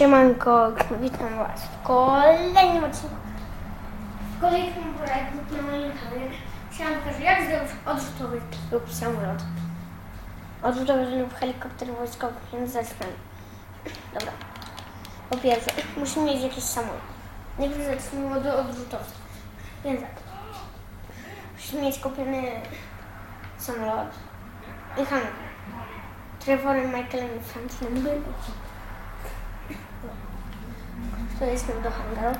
Siemanko, witam was w kolejnym odcinku. W kolejnym projekcie na moim kanale. Chciałam pokazać, jak zrobić odrzutowy lub samolot. Odrzutowy lub helikopter wojskowy, więc zacznę. Dobra. Po pierwsze, musimy mieć jakiś samolot. Najpierw zacznijmy od odrzutowca. Więc tak. Musimy mieć kupiony samolot. I hangar. Trevorem, Michaelem i Franklinem. To jestem do hangaru.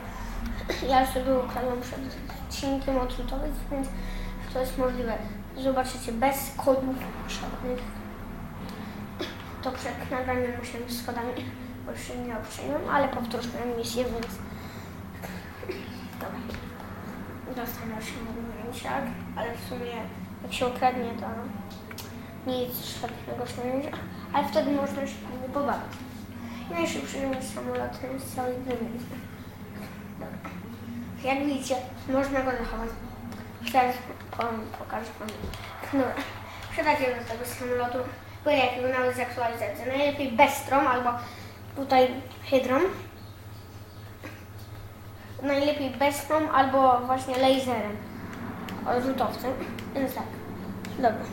Ja sobie ukradłam przed odcinkiem odrzutowych, więc to jest możliwe. Zobaczycie bez kodów żadnych. To przed nagraniem musiałem z kodami, bo jeszcze nie obczyniłem, ale powtórzmy misję, więc... Dobra. Dostanę się osiągnięcia, ale w sumie jak się ukradnie, to nic szlachetnego się nie będzie, ale wtedy można się fajnie pobawić. Najszybszy samolotem z całej. Jak widzicie, można go zachować. Teraz pokażę wam. Dobra. Wsiadacie do tego samolotu, byle jakiego nawet z aktualizacji. Najlepiej bez strom albo tutaj hydrom. Najlepiej bez strom albo właśnie laserem. Odrzutowcem. Więc tak. Dobra.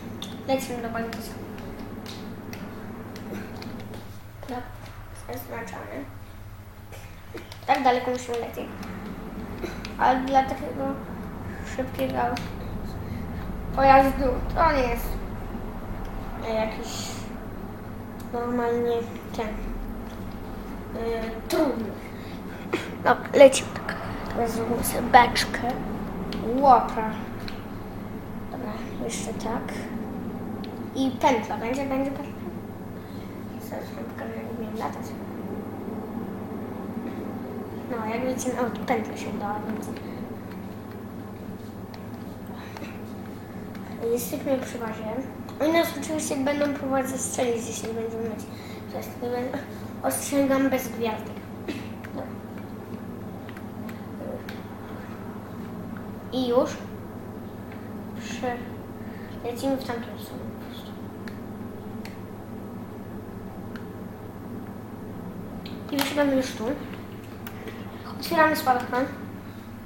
Lecimy do Baltysa. Tak, zaznaczamy. Tak daleko musimy lecieć. Ale dla takiego szybkiego pojazdu to nie jest jakiś normalnie ten yy, trudny. Dobra, lecimy tak. Teraz zrobimy sobie beczkę. Łopra. Dobra, jeszcze tak. I pętla. Będzie, będzie pętla. Zaraz pokażę, jak umiem latać. No, jak widzicie, nawet pętlę się dała, więc... Jesteśmy przy bazie. Oni nas oczywiście będą próbować zastrzelić, jeśli będziemy mieć przez Ostrzegam bez gwiazdek. I już. Przy... Lecimy w tamtą stronę. I wysiadamy już tu. Otwieramy spadochron.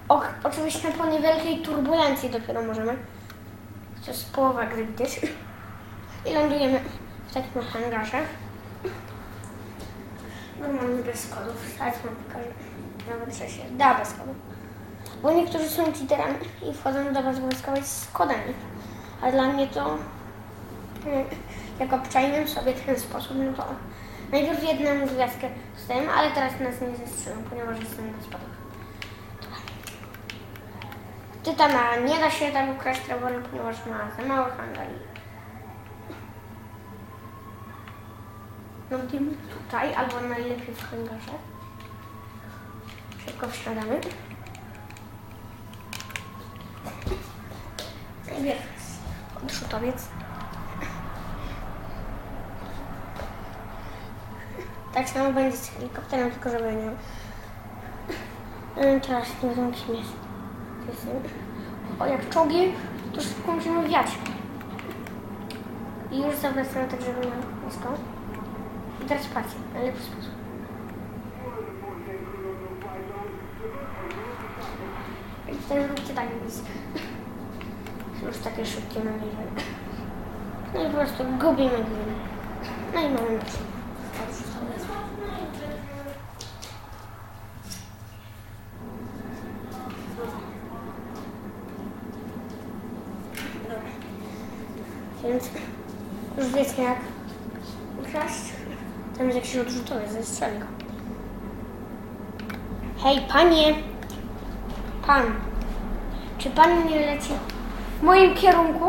O, oczywiście po niewielkiej turbulencji dopiero możemy. To jest połowa gry gdzieś. I lądujemy w takim hangarze. Normalnie bez kodów. Teraz wam pokażę. Nawet że się da bez. Bo niektórzy są cheaterami i wchodzą do was wojskowej z kodami. A dla mnie to mm, jak obczaiłem sobie ten sposób, no to najpierw jedną gwiazdkę dostajemy, ale teraz nas nie zestrzelą, ponieważ jestem na spadku. Tytana nie da się tam ukraść Trevorem, ponieważ ma za mało hangar. Lądujemy tutaj, albo najlepiej w hangarze. Szybko wsiadamy. Najpierw odrzutowiec. Tak samo będzie z helikopterem, tylko nie... Mm, Teraz nie wiem kim jest. O, jak czołgi, to szybko musimy wiać. I już zawracamy tak, żeby na nisko. I teraz patrzcie, najlepszy sposób. I tutaj róbcie tak, więc już takie szybkie namierzenie. No i po prostu gubimy gry. No i mamy nasz. Dobra. Więc już wiecie jak ukraść. Tam jest jakiś odrzutowy, zestrzeli go. Hej, panie! Pan! Czy pan nie leci w moim kierunku?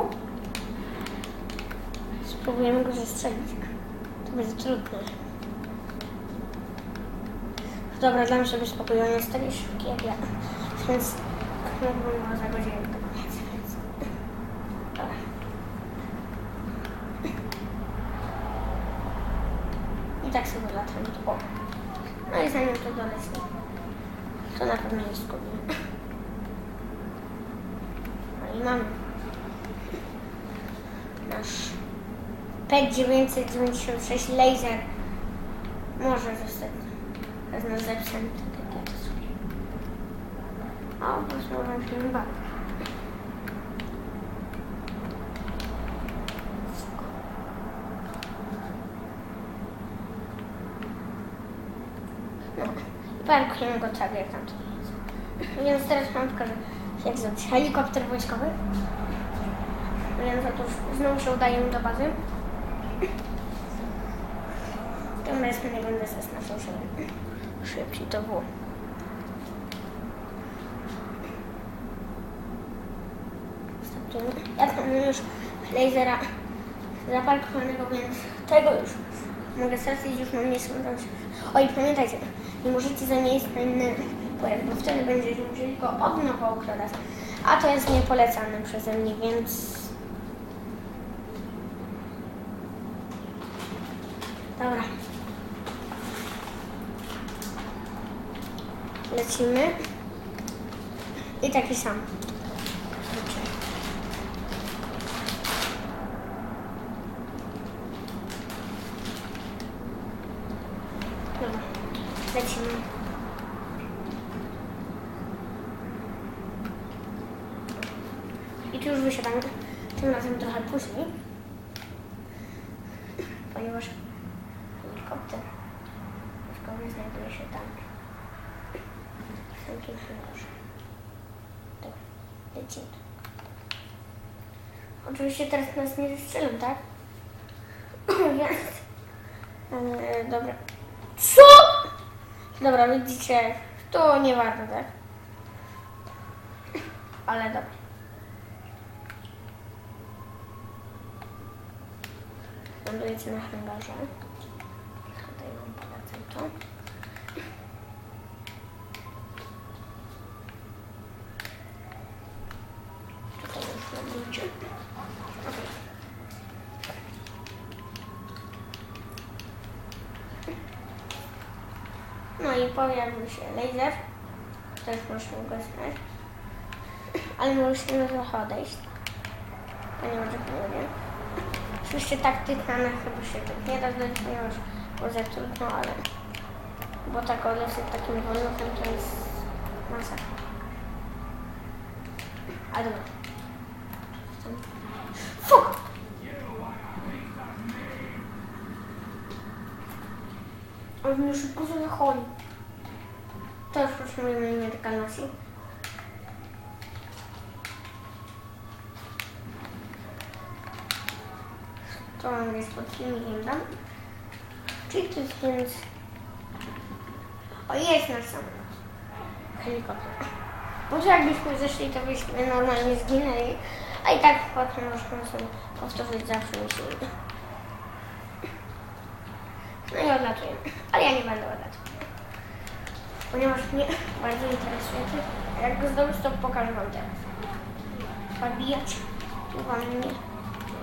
Spróbujemy go zestrzelić. To będzie trudne. Dobra, dam sobie spokój, on jest taki szybki jak ja. Więc mógłbym za godzinę dokonać. Więc... Dobra. I tak sobie latam do o. No i zanim to doleci, to na pewno jest zgubię. No i mamy nasz P996 laser może zostać jest nasz zepsęty taki to sobie. O, posłucham się nie bawię. No, i parkujemy go tak jak tam to jest. Więc teraz mam pokażę, jak zrobić helikopter wojskowy. Więc otóż znowu się udajemy do bazy. Tym razem nie będę naszą siebie. Szybciej to było. Startujemy. Ja tam mam już lasera zaparkowanego, więc tego już mogę stracić, już mam nie sądzę. Oj, pamiętajcie, nie możecie za miejsce inny bo wtedy będziecie musieli go od nowa ukradać. A to jest niepolecane przeze mnie, więc... Dobra. Lecimy. I taki sam. Dobra. Lecimy. I tu już wysiadamy. Tym razem trochę później. Ponieważ helikopter wojskowy znajduje się tam. Całkiem chyba. Dobra, lecimy. Oczywiście teraz nas nie zestrzelą, tak? Więc... e, dobra. Co? Dobra, widzicie, to nie warto, tak? Ale dobra. Lądujecie na hangarze. Tutaj wam polecam to. Tutaj już lądujcie. No i pojawił się laser. Też musimy go znać. Ale musimy trochę odejść. Ponieważ nie wiem. Oczywiście taktyka na chyba się tak nie da znaleźć, ponieważ może trudno, ale... Bo tak odejść takim wolnotem to jest masakra. Ale dobra. Fuck! On mnie szybko zachodzi. Teraz potrzebujemy nietykalności. To mam jest pod filmikiem tam. Czyli to jest więc... O, jest nasz samolot. Helikopter. To jakbyśmy zeszli, to byśmy normalnie zginęli. A i tak potem możemy sobie powtórzyć zawsze musimy. No i odlatujemy. Ale ja nie będę odlatuł. Ponieważ mnie bardzo interesuje. to, Jak go zdobyć, to pokażę wam teraz. Zabijać tu wam mnie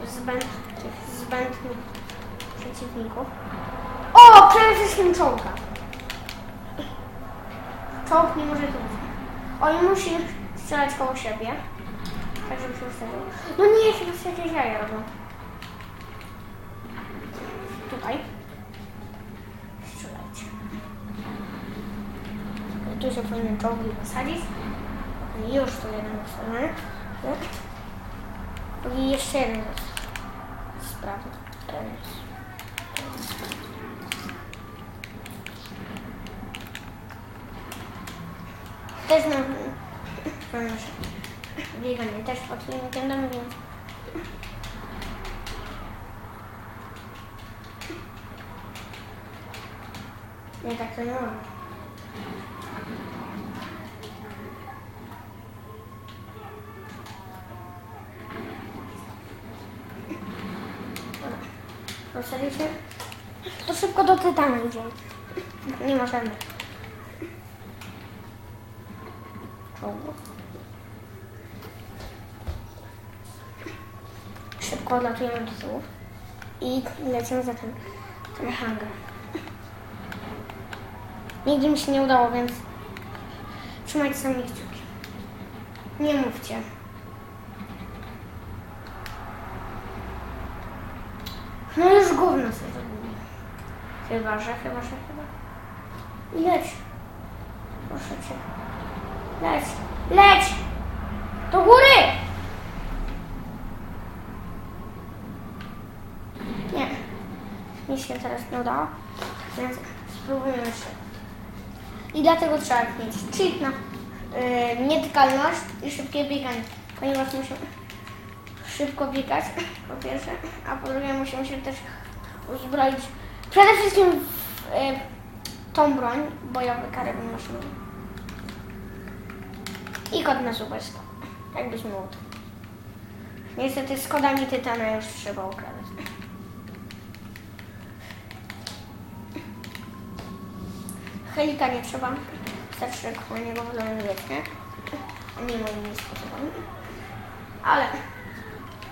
zbęd, tych zbędnych przeciwników. O! Przede wszystkim czołga. Czołg nie może być. On musi strzelać koło siebie. Tak, żeby się ustawił. No nie, chyba sobie jakieś jaja robią. Tutaj. Strzelać. Tu się powinien czołgi posadzić. I już tu jeden ustawiony. I jeszcze jeden jest sprawny. Ten jest. Też na na nasze bieganie też pod filmikiem damy, więc nie tak to można. Rozsadziliśmy. To szybko do tytana idziemy. Nie możemy. Czołgów. Szybko odlatujemy do tyłu. I lecimy za ten, ten hangar. Nigdy mi się nie udało, więc trzymajcie sami kciuki. Nie mówcie. No już gówno sobie zrobili. Chyba, że, chyba, że, chyba. Leć. Proszę cię. Leć. Leć! Do góry! Nie. Mi się teraz nie udało. Więc spróbujmy jeszcze. I dlatego trzeba mieć cheat na yy, nietykalność i szybkie bieganie. Ponieważ musimy szybko biegać, po pierwsze, a po drugie musimy się też uzbroić przede wszystkim w yy, tą broń, bojowy karabin maszynowy. I kod na super Jakbyś mógł. Niestety z kodami Tytana już trzeba ukradać. Helika nie trzeba. Wystarczy na niego wylądować, nie? Nie moimi sposobami. Ale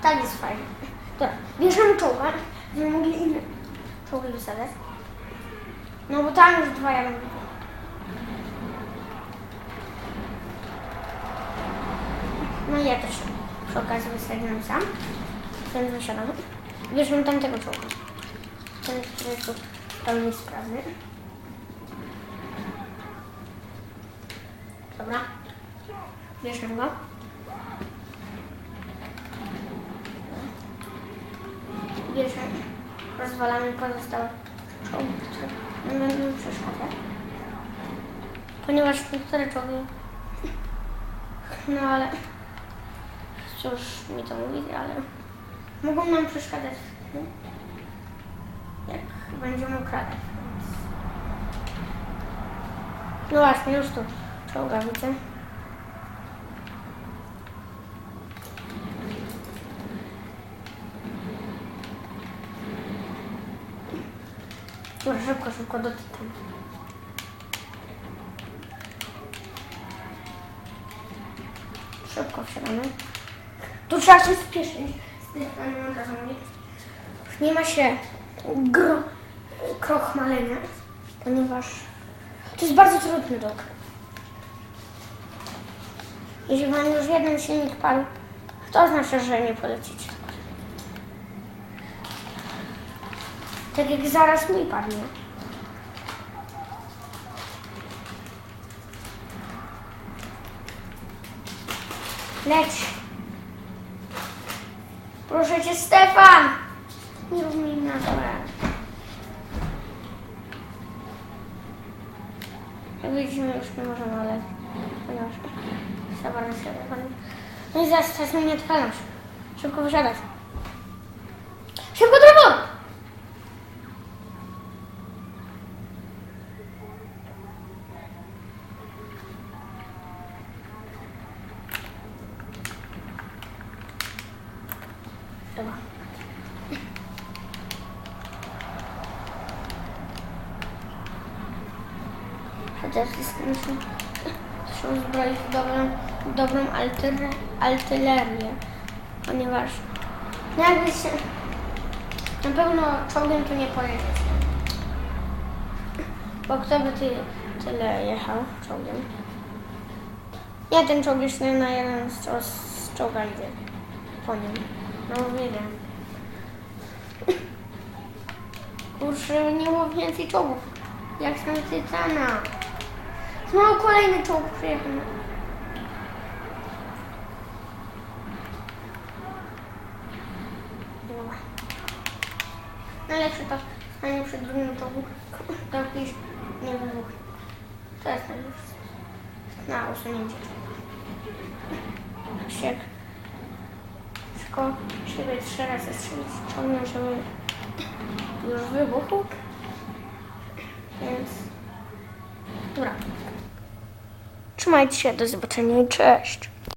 tak jest fajnie. Dobra, bierzemy czołga, żeby mogli inne czołgi wysadzać. No bo tam już dwa jadą. No i ja też przy okazji wysadziłem sam. Ten wysiadam. Bierzemy tamtego czołga. Ten, który jest tu w pełni sprawny. Dobra. Bierzemy go. Bierzemy. Rozwalamy pozostałe czołgi, które nie będą przeszkadzać. Ponieważ niektóre czołgi... No ale... Cóż mi to mówić, ale... Mogą nam przeszkadzać. no. Jak będziemy. No właśnie, już tu czołga widzę. Dobra, szybko, szybko dotykam. Szybko wsiadamy. Tu trzeba się spieszyć. Nie ma się gro, krochmalenia, ponieważ to jest bardzo trudny dok. Jeśli Wam już jeden silnik padł, to oznacza, że nie polecicie. Tak jak zaraz mi padnie. Leć. Proszę cię, Stefan! Nie rób mi na dole. Jak widzimy, już nie możemy, ale ponieważ zabrałem Stefan. No i zaraz czas mnie nie odpalam. Szybko wysiadać. Szybko drogą! Dobra. Wszystkim muszę się uzbroić w dobrą, dobrą altyre, artylerię, ponieważ no jakby się na pewno czołgiem tu nie pojedziecie. Bo kto by ty, tyle jechał czołgiem? Ja ten czołg jeszcze na jeden z, czo- z czołga idzie po nim. No wiem. Kurczę, nie było więcej czołgów. Jak sam Tytana. Znowu kolejny czołg przyjechał. Dobra. Najlepsze to stanie przy drugim czołgu. To jakiś nie wybuch. To jest najlepsze. Na usunięcie czołgu. Siek. Tylko siebie trzy razy strzelić ciągnę, żeby już wybuchł. Więc... Dobra. Trzymajcie się, do zobaczenia i cześć.